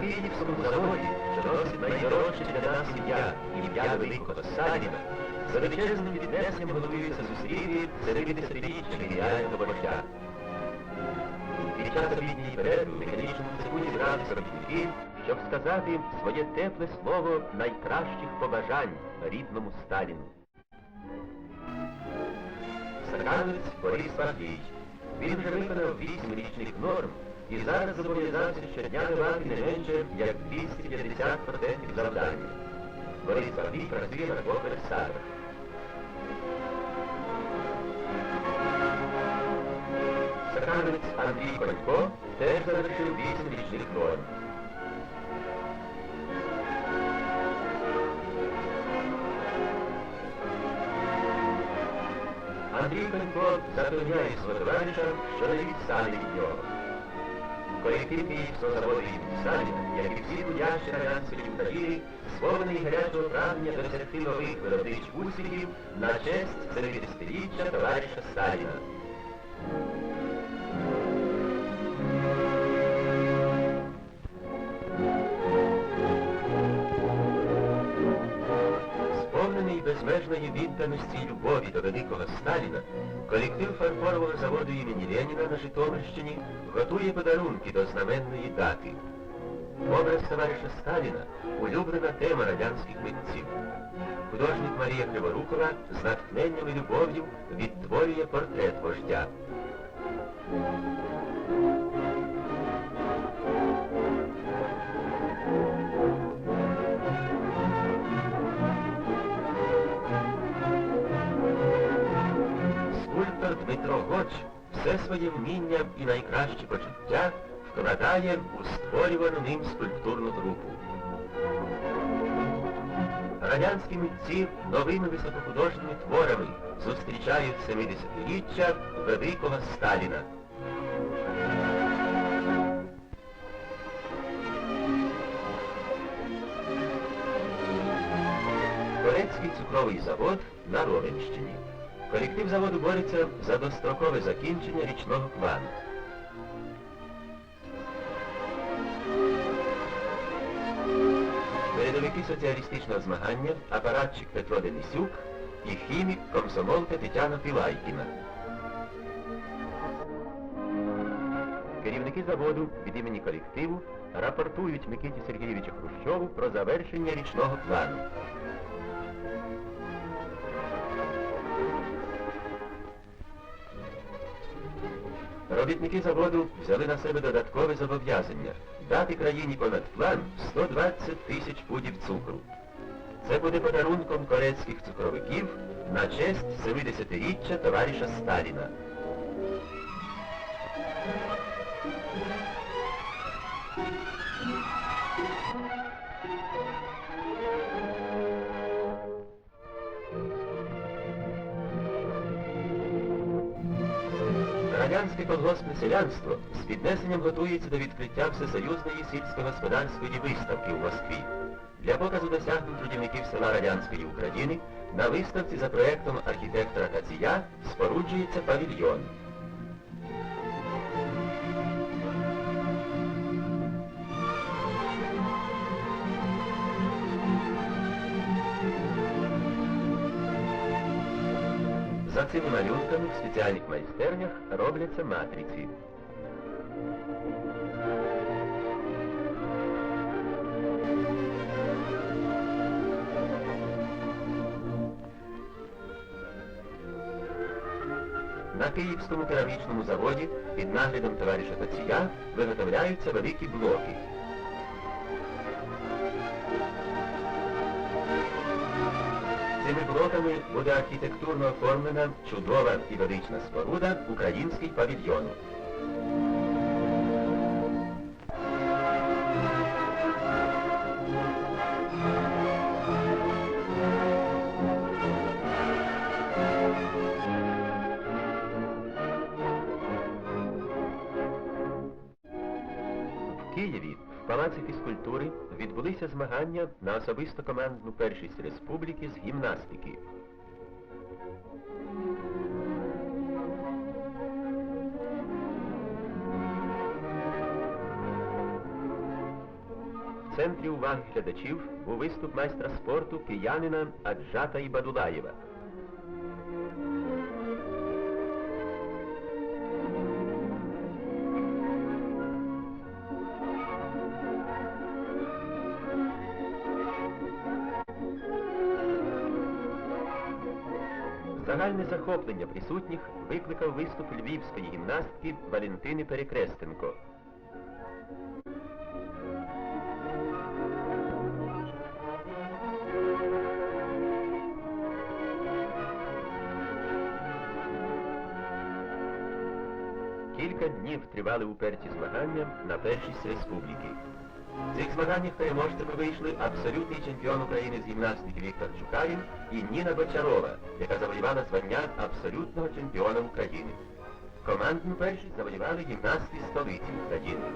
Київському заводі, що носить найдорожче для нас ім'я, ім'я великого Сталіна, за величезним піднесенням головується зустріти 70-річчя геніального вождя. Під час обідньої перерви в механічному цеху зібралися робітники, щоб сказати своє тепле слово найкращих побажань рідному Сталіну. Сакановець Борис Павлійович. Він вже виконав 8 річних норм і зараз зобов'язався щодня давати не менше як 250% завдання. Борис Павлій працює на двох верстатах. Сакановець Андрій Конько теж завершив 8 річних норм. Андрій Конько запевняє свого товариша, що не відстане від нього. Колектив Київського заводу імені як і всі трудящі радянської України, сповнений гарячого прагнення досягти нових виробничих успіхів на честь 70-річчя товариша Сталіна. Безмежної відданості і любові до великого Сталіна, колектив фарфорового заводу імені Леніна на Житомирщині готує подарунки до знаменної дати. Образ товариша Сталіна – улюблена тема радянських митців. Художник Марія Криворукова з натхненням і любов'ю відтворює портрет вождя. Скульптор Дмитро Гоч все своє вміння і найкращі почуття вкладає у створювану ним скульптурну групу. Радянські митці новими високохудожніми творами зустрічають 70-річчя великого Сталіна. Корецький цукровий завод на Ровенщині. Колектив заводу бореться за дострокове закінчення річного плану. Передовики соціалістичного змагання апаратчик Петро Денисюк і хімік комсомолка Тетяна Пілайкіна. Керівники заводу від імені колективу рапортують Микиті Сергійовичу Хрущову про завершення річного плану. Робітники заводу взяли на себе додаткове зобов'язання дати країні понад план 120 тисяч пудів цукру. Це буде подарунком корецьких цукровиків на честь 70-річчя товариша Сталіна. Радянське колгоспне селянство з піднесенням готується до відкриття Всесоюзної сільськогосподарської виставки у Москві. Для показу досягнень трудівників села Радянської України на виставці за проєктом архітектора Кація споруджується павільйон. За цими малюнками в спеціальних майстернях робляться матриці. На Київському керамічному заводі під наглядом товариша Тація виготовляються великі блоки. Цими блоками буде архітектурно оформлена чудова і велична споруда український павільйон. Києві Палаці фізкультури відбулися змагання на особисто командну першість республіки з гімнастики. В центрі уваги глядачів був виступ майстра спорту киянина Аджата Ібадулаєва. Загальне захоплення присутніх викликав виступ львівської гімнастки Валентини Перекрестенко. Кілька днів тривали уперті змагання на першість республіки. В цих змаганнях переможцями вийшли абсолютний чемпіон України з гімнастики Віктор Чукаєв і Ніна Бочарова, яка завоювала звання абсолютного чемпіона України. Командну першість завоювали гімнасти столиці України.